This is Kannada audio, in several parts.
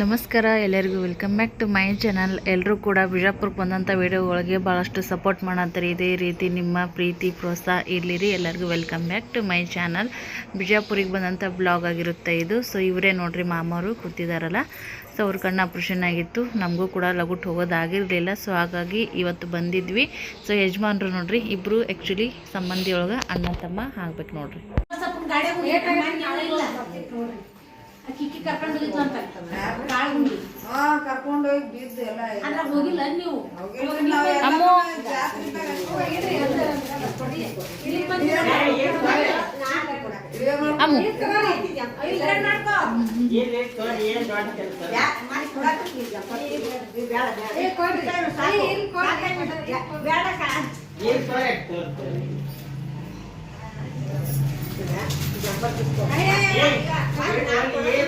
ನಮಸ್ಕಾರ, ಎಲ್ಲರಿಗೂ welcome back to my channel ಎಲ್ಲರೂ ಕೂಡ ಬಿಜಾಪುರಕ್ಕೆ ಬಂದಂಥ ವಿಡಿಯೋಗಳಿಗೆ ಭಾಳಷ್ಟು ಸಪೋರ್ಟ್ ಮಾಡತ್ತಾರೆ ಇದೇ ರೀತಿ ನಿಮ್ಮ ಪ್ರೀತಿ, ಪ್ರೋತ್ಸಾಹ ಇರಲಿರಿ. ಎಲ್ಲರಿಗೂ welcome back to my channel ಬಿಜಾಪುರಿಗೆ ಬಂದಂಥ ಬ್ಲಾಗ್ ಆಗಿರುತ್ತೆ ಇದು. ಸೊ ಇವರೇ ನೋಡ್ರಿ ಮಾಮವರು, ಕೂತಿದಾರಲ್ಲ. ಸೊ ಅವ್ರ ಕಣ್ಣು ಆಪ್ರೇಷನ್ ಆಗಿತ್ತು. ನಮಗೂ ಕೂಡ ಲಗುಟ್ ಹೋಗೋದಾಗಿರಲಿಲ್ಲ ಸೊ ಹಾಗಾಗಿ ಇವತ್ತು ಬಂದಿದ್ವಿ. ಸೊ ಯಜಮಾನ್ರು ನೋಡ್ರಿ ಇಬ್ಬರು ಆ್ಯಕ್ಚುಲಿ ಸಂಬಂಧಿಯೊಳಗೆ ಅಣ್ಣ ತಮ್ಮ ಆಗ್ಬೇಕು ನೋಡ್ರಿ. ಕಿಕ್ಕಿ ಕರ್ಕೊಂಡು ಹೋಗಿದ್ವು ಅಂತ ಕಾಳ್ಗುಂಡಿ ಹಾ ಕರ್ಕೊಂಡ್ ಹೋಗಿ ಬಿದ್ದು ಎಲ್ಲ ಆಯ್ತು. ಅದ್ರ ಹೋಗಿಲ್ಲ ನೀವು? ಹೋಗಿಲ್ರಿ ನಾವ್ ಎಲ್ಲ ಅಮ್ಮು. ಜಾತ್ರೆದಾಗ ಇಲ್ಲಿ ಬಂದಿರ ವಿಡಿಯೋ ಮಾಡ್ಕೊಂಡ್ ಅಮ್ಮು ಏ, ಅವ್ರ್ ಸಣ್ಣವ್ರಾದ್ರು ಗುಣ ದೊಡ್ಡದೈತ್ರಿ ಯಾರಿಗೆ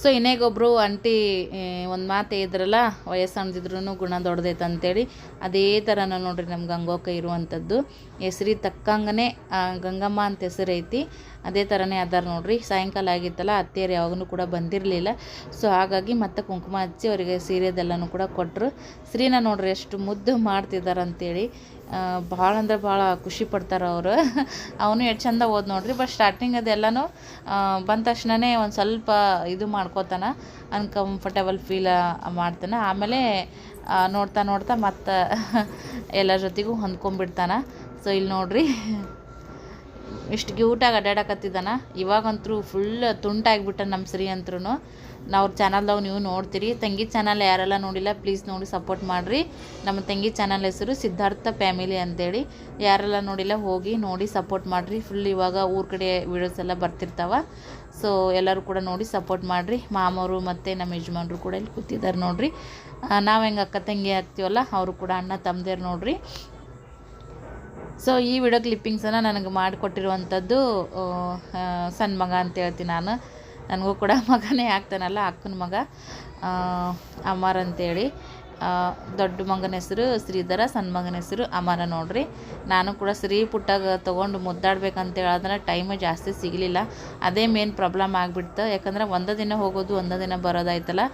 ಸೊ ಇನ್ನೇಗೊಬ್ಬರು ಅಂಟಿ ಒಂದು ಮಾತು ಇದ್ರಲ್ಲ ವಯಸ್ಸಣ್ದಿದ್ರು ಗುಣ ದೊಡ್ಡದೈತೆ ಅಂತೇಳಿ ಅದೇ ಥರನ ನೋಡ್ರಿ ನಮ್ಮ ಗಂಗೋಕ ಇರುವಂಥದ್ದು ಹೆಸ್ರಿಗೆ ತಕ್ಕಂಗೆ ಗಂಗಮ್ಮ ಅಂತ ಹೆಸರು ಐತಿ. ಅದೇ ಥರನೇ ಅದಾರ ನೋಡ್ರಿ. ಸಾಯಂಕಾಲ ಆಗಿತ್ತಲ್ಲ, ಅತ್ತೆಯರು ಯಾವಾಗೂ ಕೂಡ ಬಂದಿರಲಿಲ್ಲ. ಸೊ ಹಾಗಾಗಿ ಮತ್ತೆ ಕುಂಕುಮ ಹಚ್ಚಿ ಅವರಿಗೆ ಸೀರೆದೆಲ್ಲನೂ ಕೂಡ ಕೊಟ್ಟರು ಸ್ತ್ರೀನ ನೋಡ್ರಿ ಎಷ್ಟು ಮುದ್ದು ಮಾಡ್ತಿದ್ದಾರೆ ಅಂತೇಳಿ ಭಾಳ ಅಂದ್ರೆ ಭಾಳ ಖುಷಿ ಪಡ್ತಾರೆ ಅವರು. ಅವನು ಎಷ್ಟು ಚಂದ ಓದ್ ನೋಡ್ರಿ, ಬಟ್ ಸ್ಟಾರ್ಟಿಂಗ್ ಅದೆಲ್ಲನೂ ಬಂದ ತಕ್ಷಣವೇ ಒಂದು ಸ್ವಲ್ಪ ಇದು ಮಾಡ್ಕೋತಾನ ಅನ್ಕಂಫರ್ಟೇಬಲ್ ಫೀಲ್ ಮಾಡ್ತಾನೆ. ಆಮೇಲೆ ನೋಡ್ತಾ ನೋಡ್ತಾ ಮತ್ತೆ ಎಲ್ಲರ ಜೊತೆಗೂ ಹೊಂದ್ಕೊಂಡ್ಬಿಡ್ತಾನ. ಸೊ ಇಲ್ಲಿ ನೋಡ್ರಿ. ಇಷ್ಟು ಕ್ಯೂಟಾಗಿ ಅಡ್ಡಾಡಕತ್ತಿದ್ದಾನ. ಇವಾಗಂತೂ ಫುಲ್ ತುಂಟಾಗಿಬಿಟ್ಟ ನಮ್ಮ ಶ್ರೀ ಅಂತ್ರೂ ನಾವು ಚಾನಲ್ದಾಗ ನೀವು ನೋಡ್ತೀರಿ. ತಂಗಿ ಚಾನಲ್ ಯಾರೆಲ್ಲ ನೋಡಿಲ್ಲ ಪ್ಲೀಸ್ ನೋಡಿ ಸಪೋರ್ಟ್ ಮಾಡಿರಿ. ನಮ್ಮ ತಂಗಿ ಚಾನಲ್ ಹೆಸರು ಸಿದ್ಧಾರ್ಥ ಫ್ಯಾಮಿಲಿ ಅಂತೇಳಿ. ಯಾರೆಲ್ಲ ನೋಡಿಲ್ಲ, ಹೋಗಿ ನೋಡಿ ಸಪೋರ್ಟ್ ಮಾಡಿರಿ. ಫುಲ್ ಇವಾಗ ಊರ ಕಡೆ ವೀಡಿಯೋಸ್ ಎಲ್ಲ ಬರ್ತಿರ್ತಾವ. ಸೊ ಎಲ್ಲರೂ ಕೂಡ ನೋಡಿ ಸಪೋರ್ಟ್ ಮಾಡಿರಿ. ಮಾಮವರು ಮತ್ತು ನಮ್ಮ ಯಜಮಾನ್ರು ಕೂಡ ಇಲ್ಲಿ ಕೂತಿದ್ದಾರೆ ನೋಡಿರಿ. ನಾವು ಹೆಂಗೆ ಅಕ್ಕ ತಂಗಿ ಆಗ್ತೀವಲ್ಲ, ಅವರು ಕೂಡ ಅಣ್ಣ ತಮ್ಮದೇರು ನೋಡ್ರಿ. ಸೊ ಈ ವಿಡಿಯೋ ಕ್ಲಿಪ್ಪಿಂಗ್ಸನ್ನು ನನಗೆ ಮಾಡಿಕೊಟ್ಟಿರುವಂಥದ್ದು ಸಣ್ಣ ಮಗ ಅಂತ ಹೇಳ್ತೀನಿ ನಾನು. ನನಗೂ ಕೂಡ ಮಗನೇ ಆಗ್ತಾನಲ್ಲ ಅಕ್ಕನ ಮಗ. ಆ, ಅಮರ್ ಅಂತೇಳಿ. ದೊಡ್ಡ ಮಗನ ಹೆಸರು, ಶ್ರೀಧರ, ಸಣ್ಣ ಮಗನ ಹೆಸರು ಅಮರ ನೋಡ್ರಿ. ನಾನು ಕೂಡ ಶ್ರೀ ಪುಟ್ಟಾಗ ತೊಗೊಂಡು ಮುದ್ದಾಡ್ಬೇಕಂತ ಹೇಳಿದ್ರೆ ಟೈಮ್ ಜಾಸ್ತಿ ಸಿಗಲಿಲ್ಲ. ಅದೇ ಮೇನ್ ಪ್ರಾಬ್ಲಮ್ ಆಗಿಬಿಡ್ತು. ಯಾಕಂದ್ರೆ ಒಂದೇ ದಿನ ಹೋಗೋದು, ಒಂದೇ ದಿನ ಬರೋದಾಯ್ತಲ್ಲ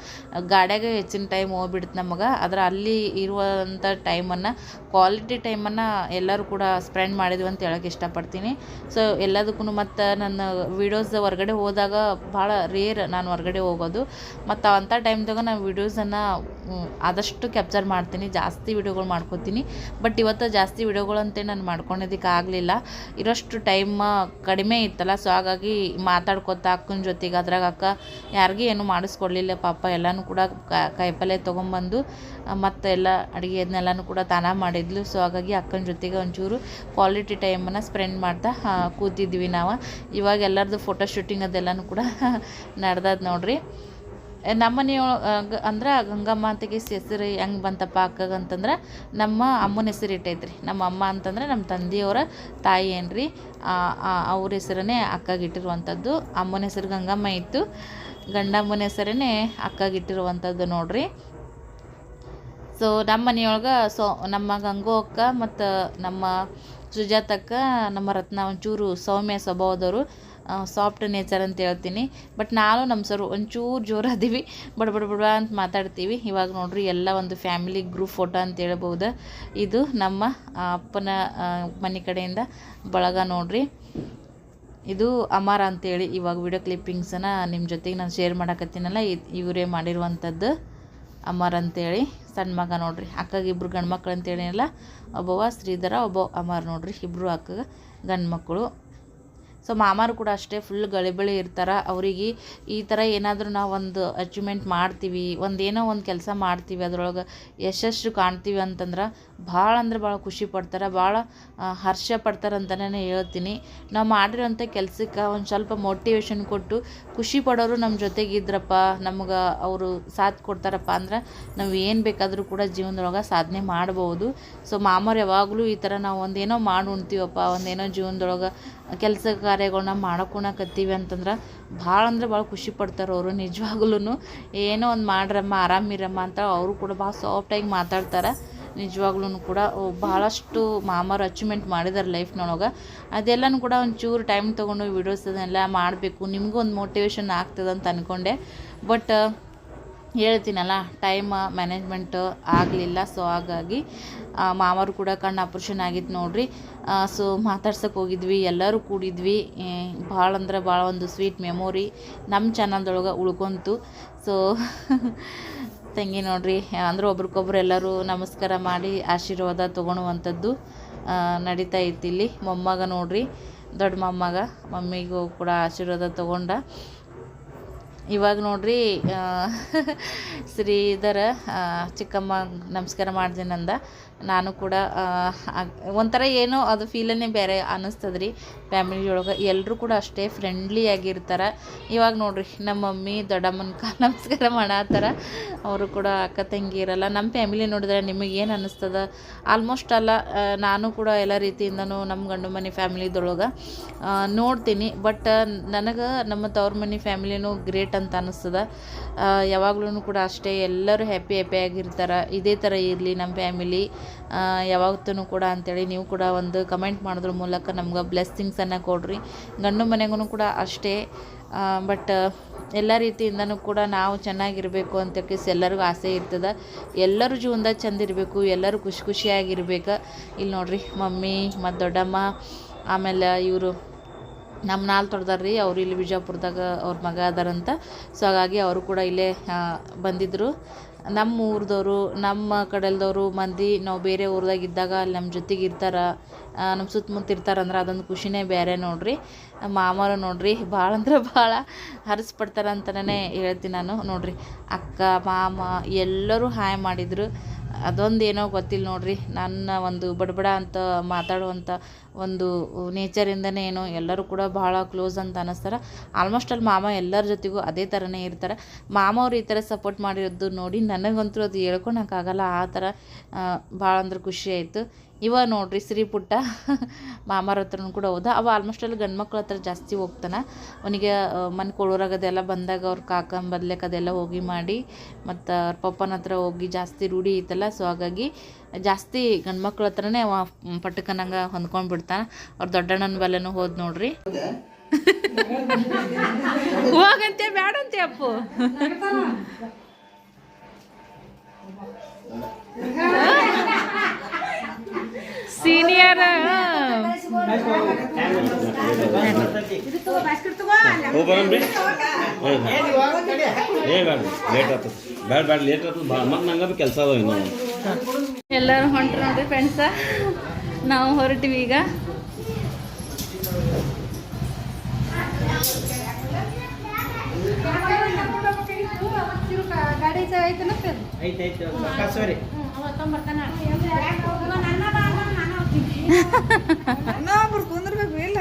ಗಾಡ್ಯಾಗ ಹೆಚ್ಚಿನ ಟೈಮ್ ಹೋಗ್ಬಿಡ್ತು ನಮಗೆ. ಆದ್ರೆ ಅಲ್ಲಿ ಇರುವಂಥ ಟೈಮನ್ನು ಕ್ವಾಲಿಟಿ ಟೈಮನ್ನು ಎಲ್ಲರೂ ಕೂಡ ಸ್ಪೆಂಡ್ ಮಾಡಿದ್ವಿ ಅಂತ ಹೇಳೋಕೆ ಇಷ್ಟಪಡ್ತೀನಿ. ಸೊ ಎಲ್ಲದಕ್ಕೂ ಮತ್ತು ನನ್ನ ವೀಡಿಯೋಸ್ ಹೊರಗಡೆ ಹೋದಾಗ ಭಾಳ ರೇರ್ ನಾನು ಹೊರಗಡೆ ಹೋಗೋದು. ಮತ್ತು ಅಂಥ ಟೈಮ್ದಾಗ ನಾನು ವೀಡಿಯೋಸನ್ನು ಆದಷ್ಟು ಕ್ಯಾಪ್ಚರ್ ಮಾಡ್ತೀನಿ, ಜಾಸ್ತಿ ವೀಡಿಯೋಗಳು ಮಾಡ್ಕೋತೀನಿ. ಬಟ್ ಇವತ್ತು ಜಾಸ್ತಿ ವೀಡಿಯೋಗಳಂತೆ ನಾನು ಮಾಡ್ಕೊಳೋದಕ್ಕೆ ಆಗಲಿಲ್ಲ. ಇರೋಷ್ಟು ಟೈಮ್ ಕಡಿಮೆ ಇತ್ತಲ್ಲ ಸೊ ಹಾಗಾಗಿ ಮಾತಾಡ್ಕೊತ ಅಕ್ಕನ ಜೊತೆಗೆ, ಅದ್ರಾಗ ಅಕ್ಕ ಯಾರಿಗೂ ಏನು ಮಾಡಿಸ್ಕೊಡ್ಲಿಲ್ಲ, ಪಾಪ ಎಲ್ಲನೂ ಕೂಡ ಕಾಯಿಪಲ್ಲೆ ತೊಗೊಂಬಂದು, ಮತ್ತು ಎಲ್ಲ ಅಡುಗೆ ಕೂಡ ತಾನ ಮಾಡಿದ್ಲು. ಸೊ ಹಾಗಾಗಿ ಅಕ್ಕನ ಜೊತೆಗೆ ಒಂಚೂರು ಕ್ವಾಲಿಟಿ ಟೈಮನ್ನು ಸ್ಪೆಂಡ್ ಮಾಡ್ತಾ ಕೂತಿದ್ವಿ ನಾವು. ಇವಾಗ ಎಲ್ಲರದು ಫೋಟೋ ಶೂಟಿಂಗ್ ಅದೆಲ್ಲನೂ ಕೂಡ ನಡ್ದದ ನೋಡ್ರಿ. ನಮ್ಮ ಮನೆಯೊಳಗೆ ಅಂದ್ರೆ ಗಂಗಮ್ಮ ಅಂತಗೆ ಹೆಸರು ಹೆಂಗೆ ಬಂತಪ್ಪ ಅಕ್ಕಗೆ ಅಂತಂದ್ರೆ ನಮ್ಮ ಅಮ್ಮನ ಹೆಸರು ಇಟ್ಟೈತ್ರಿ. ನಮ್ಮ ಅಮ್ಮ ಅಂತಂದ್ರೆ ನಮ್ಮ ತಂದೆಯವರ ತಾಯಿ ಏನ್ರಿ ಅವ್ರ ಹೆಸರನ್ನೇ ಅಕ್ಕಗಿಟ್ಟಿರುವಂಥದ್ದು ಅಮ್ಮನ ಹೆಸರು ಗಂಗಮ್ಮ ಇತ್ತು. ಗಂಡಮ್ಮನ ಹೆಸರನ್ನೇ ಅಕ್ಕಗಿಟ್ಟಿರುವಂಥದ್ದು ನೋಡ್ರಿ. ಸೊ ನಮ್ಮ ಮನೆಯೊಳಗೆ ಸೊ, ನಮ್ಮ ಗಂಗೋ ಅಕ್ಕ ಮತ್ತು ನಮ್ಮ ಸುಜಾತಕ್ಕ ನಮ್ಮ ರತ್ನ ಒಂಚೂರು ಸೌಮ್ಯ ಸ್ವಭಾವದವರು. ಸಾಫ್ಟ್ ನೇಚರ್ ಅಂತ ಹೇಳ್ತೀನಿ. ಬಟ್ ನಾನು ನಮ್ಮ ಸರ್ ಒಂಚೂರು ಜೋರು ಅದೀವಿ ಬಡ ಬಡ ಬಡ ಅಂತ ಮಾತಾಡ್ತೀವಿ. ಇವಾಗ ನೋಡ್ರಿ ಎಲ್ಲ ಒಂದು ಫ್ಯಾಮಿಲಿ ಗ್ರೂಪ್ ಫೋಟೋ ಅಂತ ಹೇಳ್ಬೋದು. ಇದು ನಮ್ಮ ಅಪ್ಪನ ಮನೆ ಕಡೆಯಿಂದ ಬಳಗ ನೋಡ್ರಿ. ಇದು ಅಮರ ಅಂತೇಳಿ ಇವಾಗ ವಿಡಿಯೋ ಕ್ಲಿಪ್ಪಿಂಗ್ಸನ್ನು ನಿಮ್ಮ ಜೊತೆಗೆ ನಾನು ಶೇರ್ ಮಾಡಕತ್ತೀನಲ್ಲ. ಇವರೇ ಮಾಡಿರುವಂಥದ್ದು ಅಮರ್ ಅಂತೇಳಿ. ಸಣ್ಣ ಮಗ ನೋಡ್ರಿ. ಅಕ್ಕಗೆ ಇಬ್ಬರು ಗಂಡು ಮಕ್ಳು ಅಂತೇಳಿನಲ್ಲ ಒಬ್ಬವ ಶ್ರೀಧರ, ಒಬ್ಬ ಅಮರ್ ನೋಡ್ರಿ. ಇಬ್ಬರು ಅಕ್ಕಗೆ ಗಂಡು ಮಕ್ಕಳು ಸೊ ಮಾಮಾರು ಕೂಡ ಅಷ್ಟೇ ಫುಲ್ ಗಳಿಬಳಿ ಇರ್ತಾರೆ. ಅವರಿಗೆ ಈ ಥರ ಏನಾದರೂ ನಾವು ಒಂದು ಅಚೀವ್ಮೆಂಟ್ ಮಾಡ್ತೀವಿ ಒಂದೇನೋ ಒಂದು ಕೆಲಸ ಮಾಡ್ತೀವಿ, ಅದರೊಳಗೆ ಯಶಸ್ಸು ಕಾಣ್ತೀವಿ ಅಂತಂದ್ರೆ ಭಾಳ ಅಂದ್ರೆ ಭಾಳ ಖುಷಿ ಪಡ್ತಾರೆ, ಭಾಳ ಹರ್ಷ ಪಡ್ತಾರೆ ಅಂತಲೇ ಹೇಳ್ತೀನಿ. ನಾವು ಮಾಡಿರೋಂಥ ಕೆಲಸಕ್ಕೆ ಒಂದು ಸ್ವಲ್ಪ ಮೋಟಿವೇಶನ್ ಕೊಟ್ಟು ಖುಷಿ ಪಡೋರು ನಮ್ಮ ಜೊತೆಗಿದ್ರಪ್ಪ, ನಮ್ಗೆ ಅವರು ಸಾಥ್ ಕೊಡ್ತಾರಪ್ಪ ಅಂದ್ರೆ ನಾವು ಏನು ಬೇಕಾದರೂ ಕೂಡ ಜೀವನದೊಳಗೆ ಸಾಧನೆ ಮಾಡ್ಬೋದು. ಸೊ ಮಾಮರು ಯಾವಾಗಲೂ ಈ ಥರ ನಾವು ಒಂದೇನೋ ಮಾಡಿ ಉಣ್ತೀವಪ್ಪ ಒಂದೇನೋ ಜೀವನದೊಳಗೆ ಕೆಲಸ ಕಾರ್ಯಗಳನ್ನ ಮಾಡ್ಕೊಳಕತ್ತೀವಿ ಅಂತಂದ್ರೆ ಭಾಳ ಅಂದ್ರೆ ಭಾಳ ಖುಷಿ ಪಡ್ತಾರೆ ಅವರು ನಿಜವಾಗ್ಲೂ ಏನೋ ಒಂದು ಮಾಡ್ರಮ್ಮ ಆರಾಮಿರಮ್ಮ ಅಂತ ಅವರು ಕೂಡ ಭಾಳ ಸಾಫ್ಟಾಗಿ ಮಾತಾಡ್ತಾರೆ. ನಿಜವಾಗ್ಲೂ ಕೂಡ ಭಾಳಷ್ಟು ಮಾಮರ್ ಅಚೀವ್ಮೆಂಟ್ ಮಾಡಿದ್ದಾರೆ ಲೈಫ್ನೊಳಗೆ ಅದೆಲ್ಲನೂ ಕೂಡ ಒಂಚೂರು ಟೈಮ್ ತೊಗೊಂಡು ವೀಡಿಯೋಸ್ ಅದನ್ನೆಲ್ಲ ಮಾಡಬೇಕು. ನಿಮಗೂ ಒಂದು ಮೋಟಿವೇಶನ್ ಆಗ್ತದೆ ಅಂತ ಅಂದ್ಕೊಂಡೆ ಬಟ್ ಹೇಳ್ತೀನಲ್ಲ ಟೈಮ್ ಮ್ಯಾನೇಜ್ಮೆಂಟ್ ಆಗಲಿಲ್ಲ ಸೊ ಹಾಗಾಗಿ ಮಾವರು ಕೂಡ ಕಣ್ಣು ಆಪ್ರೇಷನ್ ಆಗಿತ್ತು ನೋಡ್ರಿ. ಸೊ ಮಾತಾಡ್ಸೋಕೆ ಹೋಗಿದ್ವಿ, ಎಲ್ಲರೂ ಕೂಡಿದ್ವಿ. ಭಾಳ ಅಂದ್ರೆ ಭಾಳ ಒಂದು ಸ್ವೀಟ್ ಮೆಮೊರಿ ನಮ್ಮ ಚಾನಲ್ದೊಳಗೆ ಉಳ್ಕೊಂತು. ಸೊ ತಂಗಿ ನೋಡ್ರಿ, ಅಂದ್ರೆ ಒಬ್ರಿಗೊಬ್ರು ಎಲ್ಲರೂ ನಮಸ್ಕಾರ ಮಾಡಿ ಆಶೀರ್ವಾದ ತೊಗೊಳುವಂಥದ್ದು ನಡೀತಾ ಇತ್ತು ಇಲ್ಲಿ. ಮೊಮ್ಮಗ ನೋಡ್ರಿ, ದೊಡ್ಡ ಮೊಮ್ಮಗ, ಮಮ್ಮಿಗೂ ಕೂಡ ಆಶೀರ್ವಾದ ತೊಗೊಂಡ. ಇವಾಗ ನೋಡ್ರಿ ಶ್ರೀಧರ ಚಿಕ್ಕಮ್ಮ ನಮಸ್ಕಾರ ಮಾಡ್ತೀನಂದ ನಾನು ಕೂಡ ಒಂಥರ ಏನೋ ಅದು ಫೀಲನ್ನೇ ಬೇರೆ ಅನ್ನಿಸ್ತದೆ ರೀ ಫ್ಯಾಮಿಲಿ ಒಳಗೆ ಎಲ್ಲರೂ ಕೂಡ ಅಷ್ಟೇ ಫ್ರೆಂಡ್ಲಿ ಆಗಿರ್ತಾರೆ. ಇವಾಗ ನೋಡ್ರಿ ನಮ್ಮ ಮಮ್ಮಿ, ದೊಡ್ಡಮ್ಮನ ಕಾಲು ನಮಸ್ಕಾರ ಮಾಡತ್ತಾರ ಅವರು ಕೂಡ ಅಕ್ಕ ತಂಗಿ ಇರಲ್ಲ. ನಮ್ಮ ಫ್ಯಾಮಿಲಿ ನೋಡಿದ್ರೆ ನಿಮಗೆ ಏನು ಅನ್ನಿಸ್ತದ? ಆಲ್ಮೋಸ್ಟ್ ಅಲ್ಲ ನಾನು ಕೂಡ ಎಲ್ಲ ರೀತಿಯಿಂದನೂ ನಮ್ಮ ಗಂಡು ಮನೆ ಫ್ಯಾಮಿಲಿದೊಳಗೆ ನೋಡ್ತೀನಿ. ಬಟ್ ನನಗೆ ನಮ್ಮ ತವ್ರ ಮನೆ ಫ್ಯಾಮಿಲಿನೂ ಗ್ರೇಟ್ ಅಂತ ಅನ್ನಿಸ್ತದ. ಯಾವಾಗ್ಲೂ ಕೂಡ ಅಷ್ಟೇ, ಎಲ್ಲರೂ ಹ್ಯಾಪಿ ಹ್ಯಾಪಿಯಾಗಿರ್ತಾರೆ ಇದೇ ಥರ ಇರಲಿ ನಮ್ಮ ಫ್ಯಾಮಿಲಿ ಯಾವತ್ತೂ ಕೂಡ ಅಂಥೇಳಿ ನೀವು ಕೂಡ ಒಂದು ಕಮೆಂಟ್ ಮಾಡೋದ್ರ ಮೂಲಕ ನಮ್ಗೆ ಬ್ಲೆಸ್ಸಿಂಗ್ಸನ್ನು ಕೊಡ್ರಿ. ಗಂಡು ಮನೆಗೂ ಕೂಡ ಅಷ್ಟೇ. ಬಟ್ ಎಲ್ಲ ರೀತಿಯಿಂದನೂ ಕೂಡ ನಾವು ಚೆನ್ನಾಗಿರಬೇಕು ಅಂತ ಕೇಸ್ ಎಲ್ಲರಿಗೂ ಆಸೆ ಇರ್ತದೆ. ಎಲ್ಲರೂ ಜೀವನದಾಗ ಚಂದ ಇರಬೇಕು, ಎಲ್ಲರೂ ಖುಷಿ ಖುಷಿಯಾಗಿರ್ಬೇಕು. ಇಲ್ಲಿ ನೋಡ್ರಿ ಮಮ್ಮಿ ಮತ್ತು ದೊಡ್ಡಮ್ಮ, ಆಮೇಲೆ ಇವರು ನಮ್ಮ ನಾಲ್ ತೊಡ್ದಾರ ರೀ ಅವ್ರು ಇಲ್ಲಿ ಬಿಜಾಪುರದಾಗ ಅವ್ರ ಮಗ ಅದಾರಂತ. ಸೊ ಹಾಗಾಗಿ ಅವರು ಕೂಡ ಇಲ್ಲೇ ಬಂದಿದ್ದರು ನಮ್ಮ ಊರ್ದವರು, ನಮ್ಮ ಕಡೆಲ್ದವರು ಮಂದಿ ನಾವು ಬೇರೆ ಊರ್ದಾಗ ಇದ್ದಾಗ ಅಲ್ಲಿ ನಮ್ಮ ಜೊತೆಗೆ ಇರ್ತಾರೆ ನಮ್ಮ ಸುತ್ತಮುತ್ತ ಇರ್ತಾರಂದ್ರೆ ಅದೊಂದು ಖುಷಿನೇ ಬೇರೆ ನೋಡ್ರಿ. ಮಾಮರು ನೋಡ್ರಿ, ಭಾಳ ಅಂದ್ರೆ ಭಾಳ ಹರಿಸ್ಪಡ್ತಾರ ಅಂತಲೇ ಹೇಳ್ತೀನಿ ನಾನು ನೋಡ್ರಿ. ಅಕ್ಕ, ಮಾಮ ಎಲ್ಲರೂ ಹಾಯ್ ಮಾಡಿದರು. ಅದೊಂದು ಏನೋ ಗೊತ್ತಿಲ್ಲ ನೋಡ್ರಿ. ನನ್ನ ಒಂದು ಬಡಬಡ ಅಂತ ಮಾತಾಡುವಂಥ ಒಂದು ನೇಚರಿಂದನೇ ಏನೋ ಎಲ್ಲರೂ ಕೂಡ ಭಾಳ ಕ್ಲೋಸ್ ಅಂತ ಅನ್ನಿಸ್ತಾರೆ ಆಲ್ಮೋಸ್ಟ್ ಅಲ್ಲಿ ಮಾಮ ಎಲ್ಲರ ಜೊತೆಗೂ ಅದೇ ಥರನೇ ಇರ್ತಾರೆ. ಮಾಮ ಅವ್ರು ಈ ಥರ ಸಪೋರ್ಟ್ ಮಾಡಿರೋದು ನೋಡಿ ನನಗಂತೂ ಅದು ಹೇಳ್ಕೊಳಕ್ಕಾಗಲ್ಲ ಆ ಥರ ಭಾಳ ಅಂದ್ರೆ ಖುಷಿ ಆಯಿತು. ಇವ ನೋಡ್ರಿ ಶ್ರೀ ಪುಟ್ಟ ಮಾಮಾರ ಹತ್ರನೂ ಕೂಡ ಹೋದ. ಅವ ಆಲ್ಮೋಸ್ಟ್ ಅಲ್ಲಿ ಗಂಡು ಮಕ್ಳ ಹತ್ರ ಜಾಸ್ತಿ ಹೋಗ್ತಾನೆ. ಅವನಿಗೆ ಮನೆ ಕೊಡೋರಾಗ ಅದೆಲ್ಲ ಬಂದಾಗ ಅವ್ರ ಕಾಕನ ಬದ್ಲಕ್ಕೆ ಅದೆಲ್ಲ ಹೋಗಿ ಮಾಡಿ ಮತ್ತು ಅವ್ರ ಪಪ್ಪನ ಹತ್ರ ಹೋಗಿ ಜಾಸ್ತಿ ರೂಢಿ ಐತಲ್ಲ ಸೊ ಹಾಗಾಗಿ ಜಾಸ್ತಿ ಗಂಡು ಮಕ್ಳ ಹತ್ರನೇ ಅವ ಪಟ್ಟಕನಂಗೆ ಹೊಂದ್ಕೊಂಡು ಬಿಡ್ತಾನೆ. ಅವ್ರ ದೊಡ್ಡಣ್ಣನ ಬಲ್ಲೇನು ಹೋದ್ ನೋಡ್ರಿ. ಹೋಗಂತೆ ಬ್ಯಾಡಂತೆ ಅಪ್ಪು. ಸೀನಿಯರ್ ಏ ಬೇಡ ಲೇಟ್ ಆಗ್ತದೆ ಲೇಟ್ ಮತ್ತೆ ನಂಗೆ ಕೆಲಸ ಅದಾವ ಇನ್ನೂ ಎಲ್ಲರೂ ಹೊಂಟ್ರು ನೋಡ್ರಿ ಫ್ರೆಂಡ್ಸ ನಾವು ಹೊರಟಿವಿ ಈಗ ಗಾಡಿ ಐತನ ಇನ್ನೊಬ್ರು ಕುಂದ್ರಬೇಕು ಇಲ್ಲ.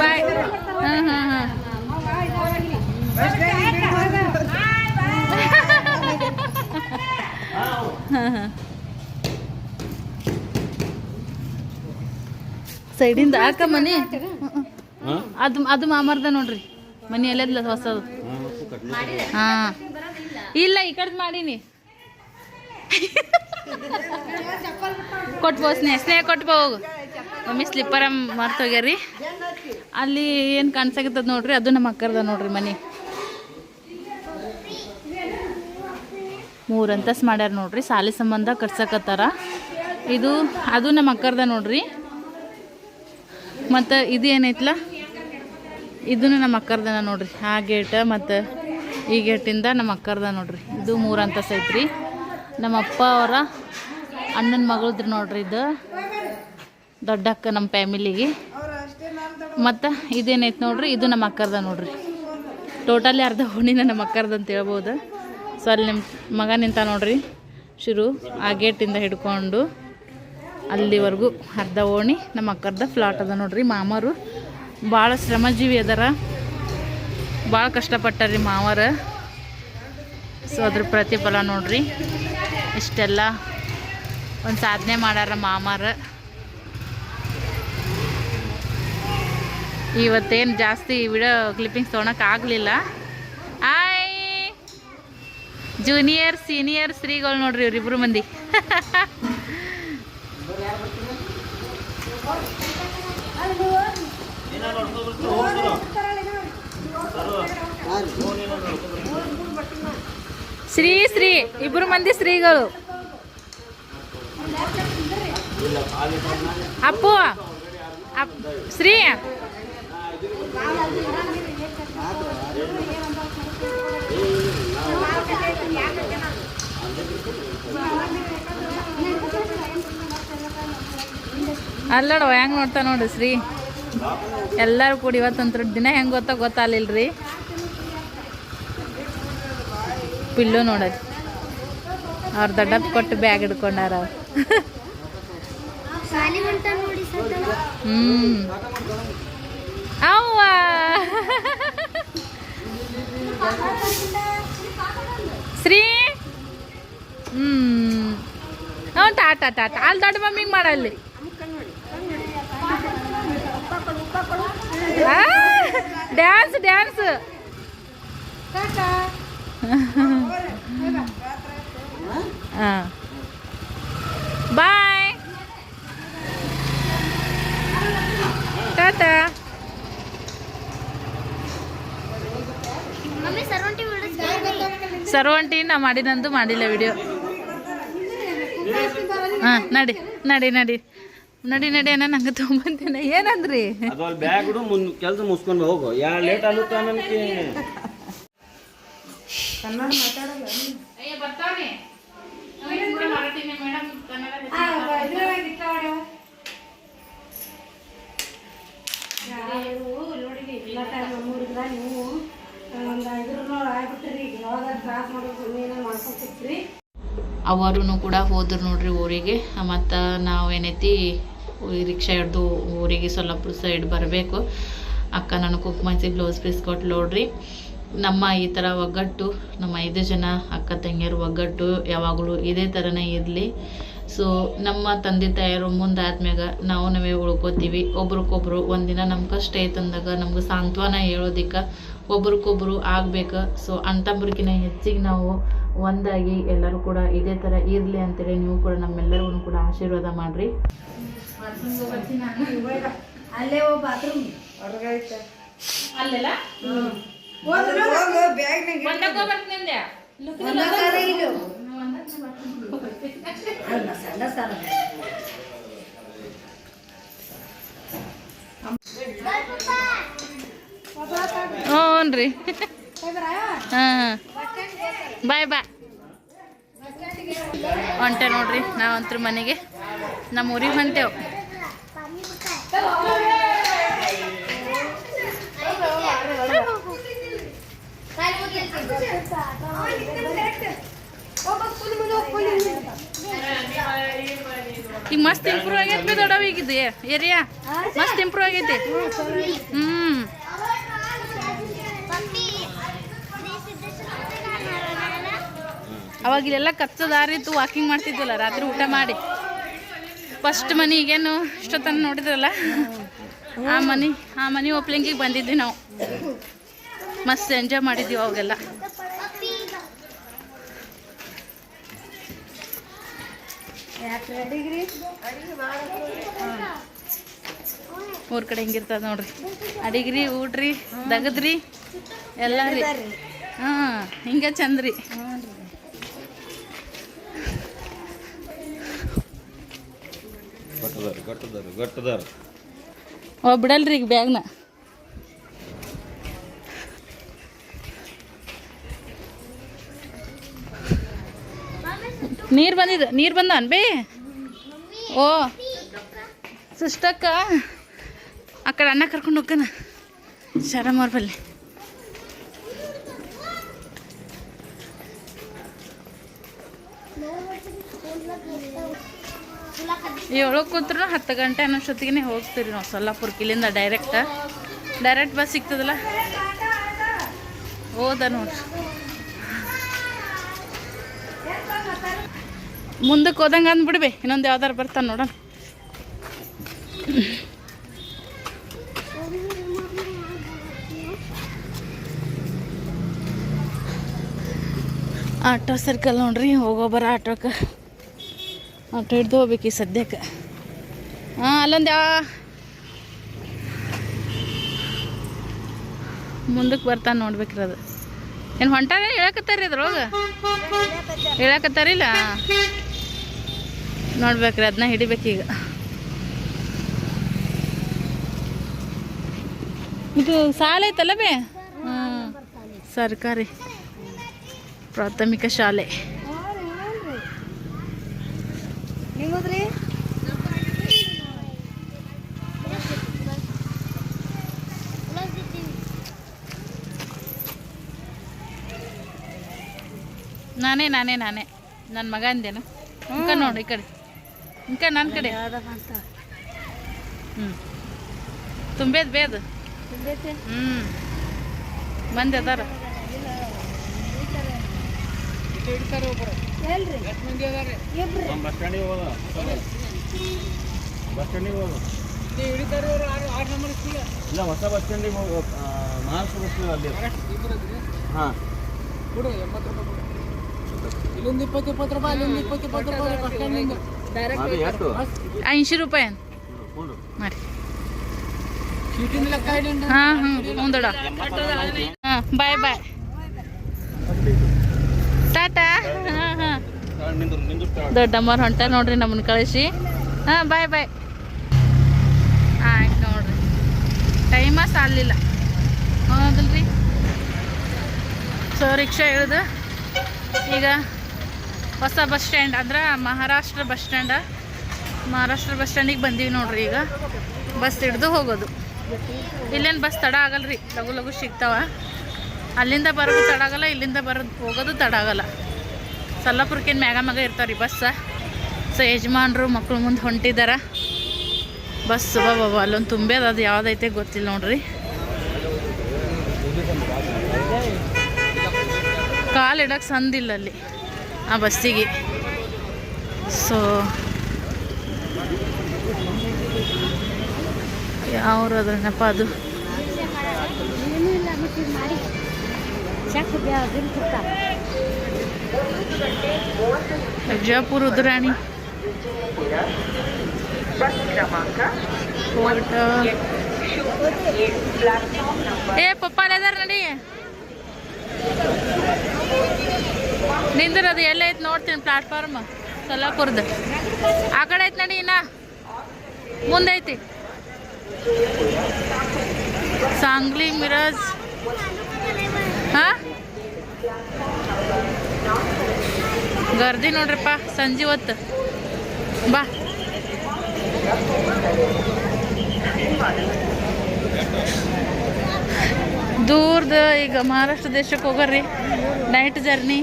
ಬಾಯ್ ಹಾಂ ಹಾಂ ಹಾಂ ಸೈಡಿಂದ ಹಾಕ ಮನಿ. ಅದು ಅದು ಮಾಮರ್ದ ನೋಡ್ರಿ. ಮನಿ ಎಲ್ಲ ಹೊಸದು. ಹಾ. ಇಲ್ಲ ಈ ಕಡ್ದು ಮಾಡೀನಿ. ಕೊಟ್ಬೋ ಸ್ನೇಹ ಸ್ನೇಹ ಕೊಟ್ಬೋ ಹೋಗು. ಮಮ್ಮಿ ಸ್ಲಿಪ್ಪರ ಮರ್ತೋಗ್ಯಾರಿ ಅಲ್ಲಿ ಏನು ಕಾಣ್ಸಕತ್ತದ ನೋಡ್ರಿ, ಅದು ನಮ್ಮ ಅಕ್ಕರ್ದ ನೋಡ್ರಿ ಮನೆ. ಮೂರು ಅಂತಸ್ ಮಾಡ್ಯಾರ ನೋಡ್ರಿ, ಸಾಲಿ ಸಂಬಂಧ ಕಟ್ಸಕತ್ತಾರ. ಇದು, ಅದು ನಮ್ಮ ಅಕ್ಕರ್ದ ನೋಡ್ರಿ. ಮತ್ತು ಇದು ಏನೈತ್ಲ? ಇದನ್ನು ನಮ್ಮ ಅಕ್ಕರ್ದನ ನೋಡ್ರಿ. ಆ ಗೇಟ್ ಮತ್ತು ಈ ಗೇಟಿಂದ ನಮ್ಮ ಅಕ್ಕರ್ದ ನೋಡ್ರಿ. ಇದು ಮೂರು ಅಂತಸ್ ಐತ್ರಿ. ನಮ್ಮ ಅಪ್ಪ ಅವರ ಅಣ್ಣನ ಮಗಳದ್ರಿ ನೋಡ್ರಿ ಇದು. ದೊಡ್ಡ ಅಕ್ಕ ನಮ್ಮ ಫ್ಯಾಮಿಲಿಗೆ ಮತ್ತು ಇದೇನೈತೆ ನೋಡ್ರಿ, ಇದು ನಮ್ಮ ಅಕ್ಕರ್ದ ನೋಡ್ರಿ. ಟೋಟಲಿ ಅರ್ಧ ಓಣಿನ ನಮ್ಮ ಅಕ್ಕರ್ದ ಅಂತ ಹೇಳ್ಬೋದು. ಸೊ ಅಲ್ಲಿ ನಿಮ್ಮ ಮಗ ನಿಂತ ನೋಡ್ರಿ. ಶುರು ಆ ಗೇಟಿಂದ ಹಿಡ್ಕೊಂಡು ಅಲ್ಲಿವರೆಗೂ ಅರ್ಧ ಓಣಿ ನಮ್ಮ ಅಕ್ಕರ್ದ ಫ್ಲಾಟ್ ಅದ ನೋಡ್ರಿ ಮಾಮರು. ಭಾಳ ಶ್ರಮಜೀವಿ ಅದಾರ. ಭಾಳ ಕಷ್ಟಪಟ್ಟಾರ್ರಿ ಮಾವರ. ಸೊ ಅದ್ರ ಪ್ರತಿಫಲ ನೋಡ್ರಿ. ಇಷ್ಟೆಲ್ಲ ಒಂದು ಸಾಧನೆ ಮಾಡಾರ ಮಾಮಾರ. ಇವತ್ತೇನು ಜಾಸ್ತಿ ವಿಡಿಯೋ ಕ್ಲಿಪ್ಪಿಂಗ್ಸ್ ತೊಗೊಳಕ್ಕೆ ಆಗಲಿಲ್ಲ. ಆಯ್ ಜೂನಿಯರ್ ಸೀನಿಯರ್ ಶ್ರೀಗಳು ನೋಡ್ರಿ ಇವ್ರಿಬ್ರು ಮಂದಿ. ಶ್ರೀ ಶ್ರೀ, ಇಬ್ರು ಮಂದಿ ಶ್ರೀಗಳು. ಅಪ್ಪು, ಅಪ್, ಶ್ರೀ. ಅಲ್ಲಡ, ಹೆಂಗೆ ನೋಡ್ತಾ ನೋಡು ಶ್ರೀ. ಎಲ್ಲರೂ ಕೂಡಿ ಇವತ್ತಂತ್ರ ದಿನ ಹೆಂಗೆ ಗೊತ್ತಾ ಗೊತ್ತಾಗಲಿಲ್ರಿ. ಪಿಲ್ಲು ನೋಡೋದು. ಅವ್ರ ದೊಡ್ಡಪ್ಪ ಕೊಟ್ಟು ಬ್ಯಾಗ್ ಹಿಡ್ಕೊಂಡಾರ ಶಾಲಿ ಹೊಂಟ ನೋಡಿ ಸತ್ತವ ಅವ್ವ. ಶ್ರೀ. ಹ್ಮ್. ಹ್ಞೂ ಟಾಟ ಟಾಟಾ ಅಲ್ಲಿ ದೊಡ್ಡ ಮಮ್ಮಿಗೆ ಮಾಡಲ್ಲಿ ಡ್ಯಾನ್ಸ್ ಡ್ಯಾನ್ಸ್ ಹಾಂ. ಬಾಯ್ ಮಮ್ಮಿ ಸರ್ವಂಟಿ ನಾ ಮಾಡಿದಂದು ಮಾಡಿಲ್ಲ ವಿಡಿಯೋ ಹಾಂ ನಡಿ ನಡಿ ನಡಿ. ನಡಿ ನಡಿ ಅಣ್ಣ ನಂಗೆ ತೊಗೊಂಬಂತೇನೆ. ಏನಂದ್ರಿ? ಅದು ಬ್ಯಾಗ್ ಮುನ್ ಕೆಲಸ ಮುಸ್ಕೊಂಡು ಹೋಗು. ಯಾ ಲೇಟ್ ಆಗುತ್ತೆ ನನಗೆ ಕನ್ನಡ ನೀನು ಮಾಡ್ಕೊಂತಿದ್ರಿ. ಅವರು ಕೂಡ ಹೋದ್ರು ನೋಡ್ರಿ ಊರಿಗೆ. ಮತ್ತು ನಾವು ಏನೈತಿ, ಈ ರಿಕ್ಷಾ ಹಿಡ್ದು ಊರಿಗೆ ಸೊಲ್ಲಾಪುರ ಸೈಡ್ ಬರಬೇಕು. ಅಕ್ಕ ನನಗೆ ಮಾಡಿಸಿ ಬ್ಲೌಸ್ ಪೀಸ್ ಕೊಟ್ಟು ನೋಡ್ರಿ. ನಮ್ಮ ಈ ಥರ ಒಗ್ಗಟ್ಟು, ನಮ್ಮ ಐದು ಜನ ಅಕ್ಕ ತಂಗಿಯರು ಒಗ್ಗಟ್ಟು ಯಾವಾಗಲೂ ಇದೇ ಥರನೇ ಇರಲಿ. ಸೊ ನಮ್ಮ ತಂದೆ ತಾಯಿಯರು ಮುಂದಾದ್ಮ್ಯಾಗ ನಾವು ನಾವೇ ಉಳ್ಕೋತೀವಿ. ಒಬ್ರಿಗೊಬ್ರು ಒಂದಿನ ನಮ್ಮ ಕಷ್ಟ ಐತಂದಾಗ ನಮ್ಗೆ ಸಾಂತ್ವನ ಹೇಳೋದಿಕ್ಕೆ ಒಬ್ರಿಗೊಬ್ರು ಆಗ್ಬೇಕು. ಸೊ ಅಂತಂಬ್ರಿಗಿನ ಹೆಚ್ಚಿಗೆ ನಾವು ಒಂದಾಗಿ ಎಲ್ಲರೂ ಕೂಡ ಇದೇ ಥರ ಇರಲಿ ಅಂತೇಳಿ ನೀವು ಕೂಡ ನಮ್ಮೆಲ್ಲರಿಗೂ ಕೂಡ ಆಶೀರ್ವಾದ ಮಾಡಿರಿ. ಅಲ್ಲೇ ಹೋಗಿ ಬಾತ್ರೂಮ್ ಅಲ್ಲೆಲ್ಲ? ಬ್ಯಾಗ್ನಾಗ ಅಲ್ಲ ಸಣ್ಣ ಸ್ಥಳ ಹ್ಞೂ ರೀ ಹಾಂ ಬಾಯ್ ಬಾಯ್. ಹೊಂಟೆ ನೋಡ್ರಿ, ನಾವಂತ್ರ ಮನೆಗೆ. ನಮ್ಮ ಊರಿಗೆ ಹೊಂಟೇವು ಈಗ ಮಸ್ತ್ ಇಂಪ್ರೂವ್ ಆಗೈತೆ ದೊಡ್ಡವ ಈಗಿದ್ದು. ಏರಿಯಾ, ಮಸ್ತ್ ಇಂಪ್ರೂವ್ ಆಗೈತಿ. ಹ್ಮ್. ಅವಾಗ ಇಲ್ಲೆಲ್ಲ ಕಚ್ಚ ವಾಕಿಂಗ್ ಮಾಡ್ತಿದ್ವಲ್ಲ, ರಾತ್ರಿ ಊಟ ಮಾಡಿ. ಫಸ್ಟ್ ಮನಿ ಈಗೇನು ಇಷ್ಟೊತ್ತನ ನೋಡಿದ್ರಲ್ಲ? ಆ ಮನಿ ಆ ಮನಿ ಓಪ್ಲಿಂಗಿಗೆ ಬಂದಿದ್ವಿ ನಾವು. ಮಸ್ತ್ ಎಂಜಾಯ್ ಮಾಡಿದ್ವಿ ಅವಾಗೆಲ್ಲ. ಊರ್ ಕಡೆ ಹಿಂಗಿರ್ತದ ನೋಡ್ರಿ. ಅಡಿಗ್ರಿ ಊಟ್ರಿ ದಗದ್ರಿ ಎಲ್ಲ ರೀ ಹಾಂ ಹಿಂಗೆ ಚಂದ್ರಿ. ಬಿಡಲ್ರಿ ಈಗ ಬ್ಯಾಗ್ನ. ನೀರು ಬಂದಿದ್ದು ನೀರು ಬಂದ ಬೇ. ಓ. ಸುಷ್ಟಕ್ಕ. ಆ ಕಡೆ ಅನ್ನ ಕರ್ಕೊಂಡು ಹೋಗ್ಕನ ಶರಮ್ ಬಲ್ಲಿ. ಏಳಕ್ಕೆ ಕೂತ್ರು ಹತ್ತು ಗಂಟೆ ಅನ್ನೋಷ್ಟೊತ್ತಿಗೆ ಹೋಗ್ತೀರಿ ನಾವು ಸೊಲ್ಲಾಪುರ್ಕಿಲಿಂದ ಡೈರೆಕ್ಟ್ ಡೈರೆಕ್ಟ್ ಬಸ್ ಸಿಗ್ತದಲ್ಲ? ಹೋದ ನೋಡ್ರಿ. ಮುಂದಕ್ಕೆ ಹೋದಂಗೆ ಅಂದ್ಬಿಡ್ಬೆ, ಇನ್ನೊಂದು ಯಾವ್ದಾರು ಬರ್ತಾನೆ ನೋಡೋಣ. ಆಟೋ ಸರ್ಕಲ್ ನೋಡ್ರಿ, ಹೋಗೋ ಬರ ಆಟೋಕ್ಕೆ ಆಟೋ ಹಿಡ್ದು ಹೋಗ್ಬೇಕು ಈ ಸದ್ಯಕ್ಕೆ. ಹಾಂ ಅಲ್ಲೊಂದು ಯಾವ ಮುಂದಕ್ಕೆ ಬರ್ತಾನೆ ನೋಡ್ಬೇಕ್ರಿ ಅದು ಏನು ಹೊಂಟಾಗ ಹೇಳಕತ್ತಾರಿ ಅದ್ರೊಳಗೆ? ಹೇಳಕತ್ತಾರಿಲ್ಲ? ನೋಡ್ಬೇಕ್ರಿ ಅದನ್ನ ಹಿಡಿಬೇಕೀಗ ಇದು ಸಾಲ ಐತಲ್ಲ ಬೇ? ಸರ್ಕಾರಿ ಪ್ರಾಥಮಿಕ ಶಾಲೆ. ನಾನೇ ನಾನೇ ನಾನೇ. ನನ್ನ ಮಗ ಅಂದೇನು ನೋಡಿ ನೋಡು ಈ ಕಡೆ. ಇಂಕ ನನ್ನ ಕಡೆ ಹ್ಞೂ ತುಂಬೇದ್ ಬೇದು ಹ್ಞೂ ಬಂದೆ ಅದಾರ ಬಸ್ ಸ್ಟ್ಯಾಂಡಿಗೆ ಹೋಗೋದು ಬಸ್ ಸ್ಟ್ಯಾಂಡಿಗೆ ಹೋಗೋದು ಇಲ್ಲ ಹೊಸ ಬಸ್ ಸ್ಟ್ಯಾಂಡಿಗೆ ಹೋಗೋ ಮಹಾರಾಷ್ಟ್ರ ಬಸ್ ಸ್ಟ್ಯಾಂಡ್ ಅಲ್ಲಿ. ಹಾಂ. ಅದು ಇಪ್ಪತ್ತು ಇಪ್ಪತ್ತು ರೂಪಾಯಿ ಅಂತ ಕೊಡು. ಮಾಡಿ ಹಾಂ ಹ್ಞೂ ಮುಂದಡ. ಹಾಂ ಬಾಯ್ ಬಾಯ್. ಟಾಟಾ? ಹಾಂ ಹಾಂ. ದೊಡ್ಡಮ್ಮವ್ರು ಹೊಂಟ ನೋಡ್ರಿ ನಮ್ಮನ್ನ ಕಳಿಸಿ. ಹಾಂ ಬಾಯ್ ಬಾಯ್. ಆಯ್ತು ನೋಡ್ರಿ. ಟೈಮ ಸಾಲಿಲ್ಲ. ಹೌದಲ್ರಿ. ಸೊ ರಿಕ್ಷಾ ಇಳಿದು ಈಗ ಹೊಸ ಬಸ್ ಸ್ಟ್ಯಾಂಡ್ ಅಂದ್ರೆ Maharashtra bus stand. Maharashtra bus ಸ್ಟ್ಯಾಂಡಿಗೆ ಬಂದೀವಿ ನೋಡ್ರಿ ಈಗ. ಬಸ್ ಹಿಡ್ದು ಹೋಗೋದು. ಇಲ್ಲೇನು ಬಸ್ ತಡ ಆಗಲ್ರಿ. ಲಘು ಲಘು ಸಿಗ್ತಾವ. ಅಲ್ಲಿಂದ ಬರೋದು ತಡ ಆಗಲ್ಲ, ಇಲ್ಲಿಂದ ಬರೋದು, ಹೋಗೋದು ತಡ ಆಗಲ್ಲ. ಸಲ್ಲಾಪುರಕ್ಕೇನು ಮ್ಯಾಗ ಮ್ಯಾಗ ಇರ್ತಾವ್ರಿ ಬಸ್. ಸೊ, ಯಜಮಾನ್ರು ಮಕ್ಕಳು ಮುಂದೆ ಹೊಂಟಿದಾರ. ಬಸ್ ಬಾಬಾ ಅಲ್ಲೊಂದು ತುಂಬ್ಯದ ಅದು ಯಾವ್ದೈತೆ ಗೊತ್ತಿಲ್ಲ ನೋಡ್ರಿ. ಕಾಲು ಇಡಕ್ಕೆ ಸಂದಿಲ್ಲ ಅಲ್ಲಿ. ಆ ಬಸ್ಸಿಗೆ. ಸೊ ಯಾವ್ರು ಅದ್ರನಪ್ಪ ಅದು? ಏನೂ ಇಲ್ಲ ಮತ್ತೆ ಮಾಡಿ ಚೆಕ್ ವಿಜಯಪುರ ಉದ್ರಾಣಿ. ಕೋರ್ಟ್ ಏ ಪಪ್ಪ ಅದಾರ ನಡಿ. ನಿಂದ್ರ ಅದು ಎಲ್ಲ ಐತೆ ನೋಡ್ತೀನಿ ಪ್ಲಾಟ್ಫಾರ್ಮ್ ಸೊಲ್ಲಾಪುರದ. ಆ ಕಡೆ ಐತೆ ನಡಿ ಇನ್ನ. ಮುಂದೈತಿ. ಸಾಂಗ್ಲಿ ಮಿರಾಜ್. ಹಾ? ಗರ್ದಿ ನೋಡ್ರಪ್ಪ, ಸಂಜೆ ಹೊತ್ತು. ಬಾ. ದೂರದ ಈಗ ಮಹಾರಾಷ್ಟ್ರ ದೇಶಕ್ಕೆ ಹೋಗರ್ರಿ ನೈಟ್ ಜರ್ನಿ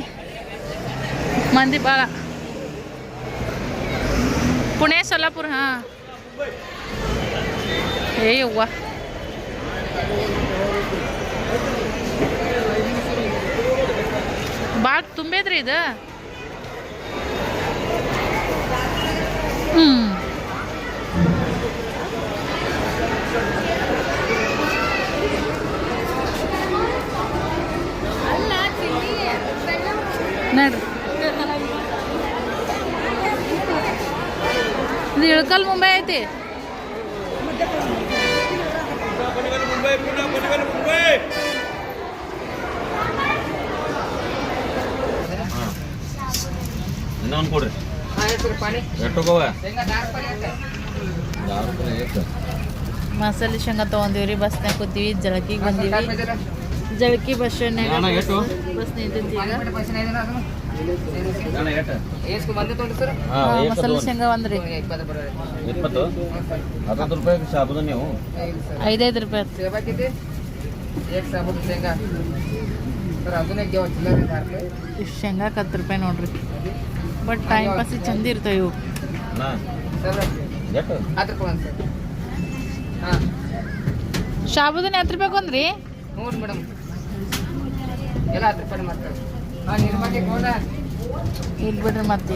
ಮಂದಿ ಭಾಳ ಪುಣೆ ಸೊಲ್ಲಾಪುರ ಹಾಂ. ಏ ಯವ್ವ. ಭಾಳ ತುಂಬೇದ್ರಿ ಇದು. ಹ್ಞೂ ನೋಡ್ರಿ. ಇದು ಇಳಕಲ್ ಮುಂಬೈ ಐತಿ ಮುಂಬೈ ಪುಣೆ ಮುಂಬೈ ಮುಂಬೈ ಇನ್ನೊಂದು ಕೊಡ್ರಿ ಎಷ್ಟು ಹೋಗವ ಮಸಾಲೆ ಶೇಂಗಾ ತೊಗೊಂಡಿವ್ರಿ ಬಸ್ನಾಗ ಕೂತೀವಿ ಜಳಕಿಗೆ ಬಂದೀವಿ ಜಳಕಿ ಬಸ್ ಸ್ಟ್ಯಾಂಡ್ನಾಗ ಅಣ್ಣ, ಎಷ್ಟು? ಮಸಾಲೆ ಶೇಂಗಾ ಒಂದ್ರಿ. ಇಪ್ಪತ್ತು ಹತ್ತತ್ತು ರೂಪಾಯಿ ಸಾಬುದ ನೀವು? ಐದೈದು ರೂಪಾಯಿ ಇಷ್ಟು ಇಷ್ಟ್ ಶೇಂಗಾಕ್ ಹತ್ತು ರೂಪಾಯಿ ನೋಡ್ರಿ. ಬಟ್ ಟೈಮ್ ಪಾಸ್ ಚಂದ ಇರ್ತವೆ ಇವು. ಶಾಬುದನ ಹತ್ತು ರೂಪಾಯಿ ಒಂದ್ರಿ ಹ್ಞೂ ಮೇಡಮ್. ಎಲ್ಲ ಹತ್ತು ರೂಪಾಯಿ ಮಾಡ್ತಾರೆ. ಬಿಡ್ರಿ ಮತ್ತೆ